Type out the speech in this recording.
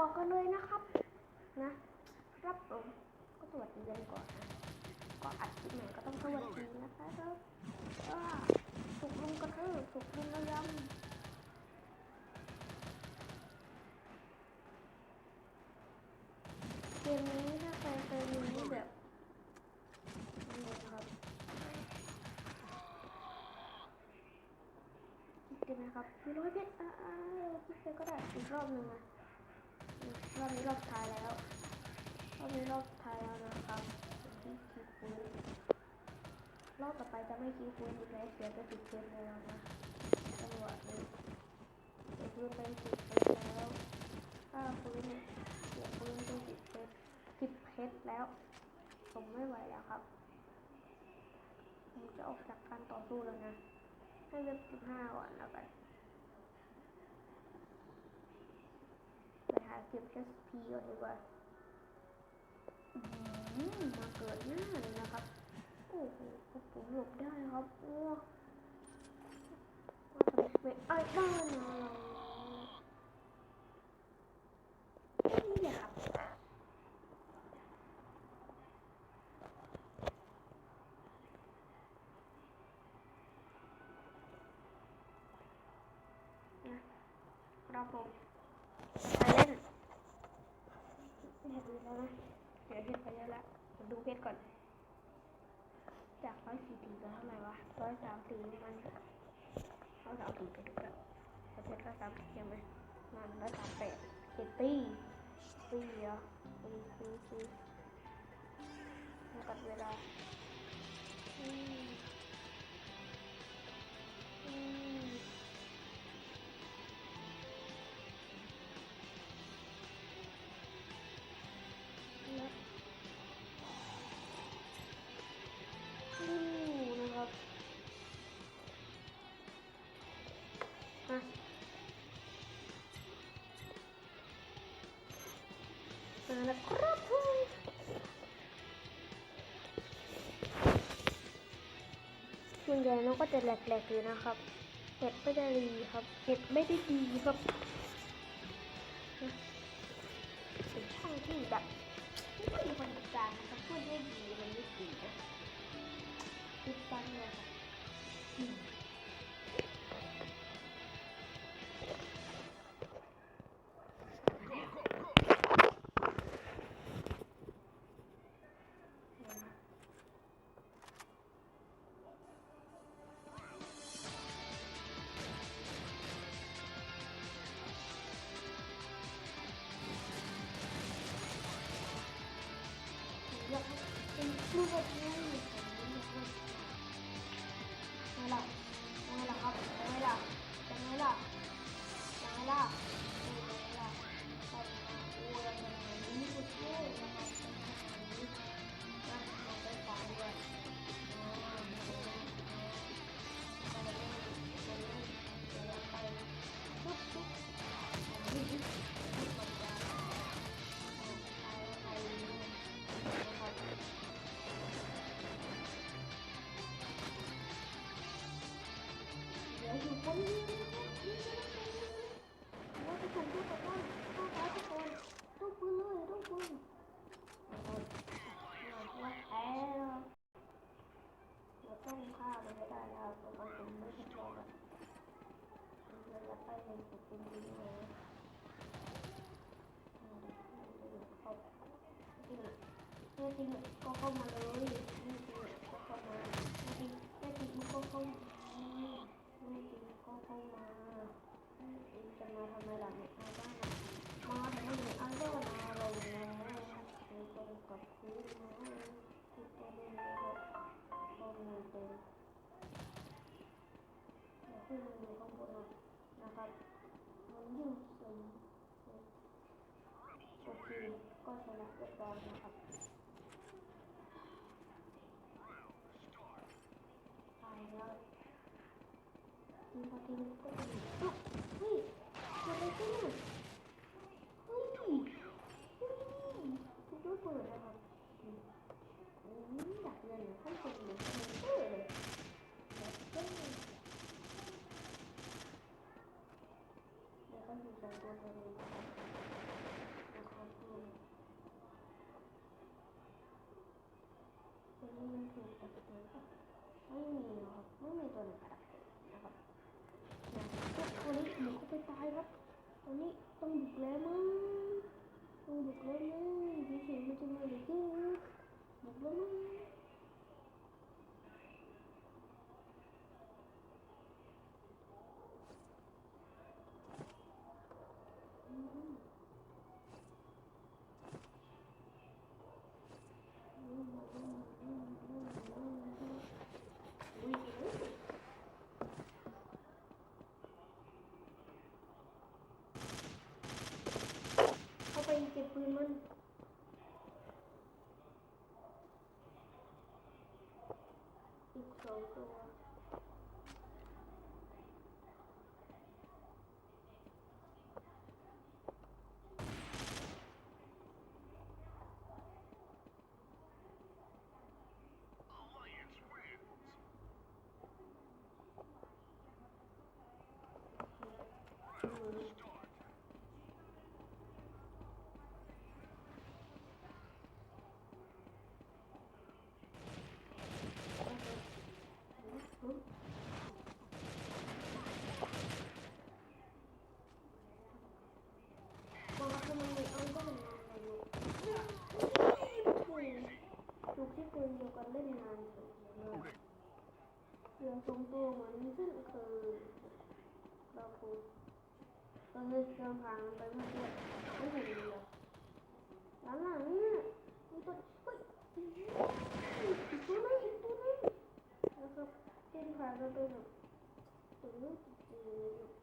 อกันเลยนะครับ นะครับผมก็สวัสดีกันก่อนนะก็อัดคลิปใหม่ก็ต้องสวัสดีนะครับว่าสุกลุงกระทืบสุกลุงระยำเกมนี้ถ้าใครเคยดูนี่แบบนี่นะครับคิดกันะครับมีร้อยเพชรอ่าอ่าคิดไปก็ได้อีกรอบหนึ่งนะ รอบนี้รอบท้ายแล้วรอบนี้รอบท้ายแล้วนะครับที่คีย์ฟูดรอบต่อไปจะไม่คีย์ฟูดอีกแล้วเสียไปสิบเพชรแล้วนะจังหวะนี้เสียพื้นไปสิบเพชรแล้วถ้าพื้นเนี่ยเสียพื้นไปสิบเพชรสิบเพชรแล้ว ผมไม่ไหวแล้วครับผมจะออกจากการต่อสู้แล้วนะให้เว็บสิบห้าก่อนแล้วกัน ไปหาเก็บ SP ก่อนดีกว่าอืมมาเกิดหน้าเลยนะครับ โอ้โหผมหลบได้ครับ โอ้ว่าทำไมไอ้บ้านเรานี่แหละครับนะครับผมไปเล่น ไม่เห็นแล้วนะเดี๋ยวเพชรไปเยอะละมาดูเพชรก่อน จากร้อยสี่ตีเหลือเท่าไหร่วะร้อยสามตีมันร้อยสามตีไปดูกันแล้วเพชรร้อยสามยังไหมมันร้อยสามแปดเจ็ดตีตีเหรอตีตีตีแล้วกัดเวลาอืมอืม นะครับผมส่วนใหญ่น้องก็จะแหลกๆอยู่นะครับเน็ตไม่ได้ดีครับเน็ตไม่ได้ดีครับ เป็ เราจะไปในสุดจริงๆเลยเขาจริงจริงก็เข้ามาเลยจริงก็เข้ามาจริงจริงก็เข้ามาไม่จริงก็เข้ มาไม่จริงจะมาทำไมล่ะเนี่ยมาบ้านอะมาทำไมถึงอันเดอแล้วไม่ตรงกับพื้นนะที่จะเล่นแล้วก็มีเป็นเดี๋ยวขึ้นมาดูข้างบนนะนะครับมันยิ่งสูงโอเคก็ชนะเรียบร้อยนะครับตายแล้วทีพอทีนี้ก็จะมีอ๊ะเฮ้ยเกิดอะไรขึ้นอะเฮ้ยเฮ้ยคุณดูเปิดนะครับอืมอืมอยากเรียนเหมือนขั้นตอนเหมือนคอมพิวเตอร์เลยแบบเฮ้ยเดี๋ยวก็อยู่สองตัวตัวนี้นะครับ ถูกแต่ตัวก็ไม่มีนะครับไม่มีตัวไหนกระดับเลยนะครับนะตั วนี้บุกเข้าไปตายครับตอนนี้ต้องบุกแล้วมั้งต้องบุกแล้วมั้งดูสิมันจะมาหรือยังบุกแล้วมั้ง เอาไป เก็บปืนมัน อีกสองตัว มาทำไมเอาก็เป็นนานเลยลูกลูกที่ ปืนเดียวกันเล่นนานสุดเลยเรื่องทรงตัวเหมือนเช่นเคยเราพูดตอนนี้เดินทางไปเมื่อกี้ไม่เห็นเลยหลังหลังเนี่ยมีตัวเฮ้ยตัวนึงอีกตัวนึงแล้วก็เส้นผ่านไปแบบตัวนึงตัวนึง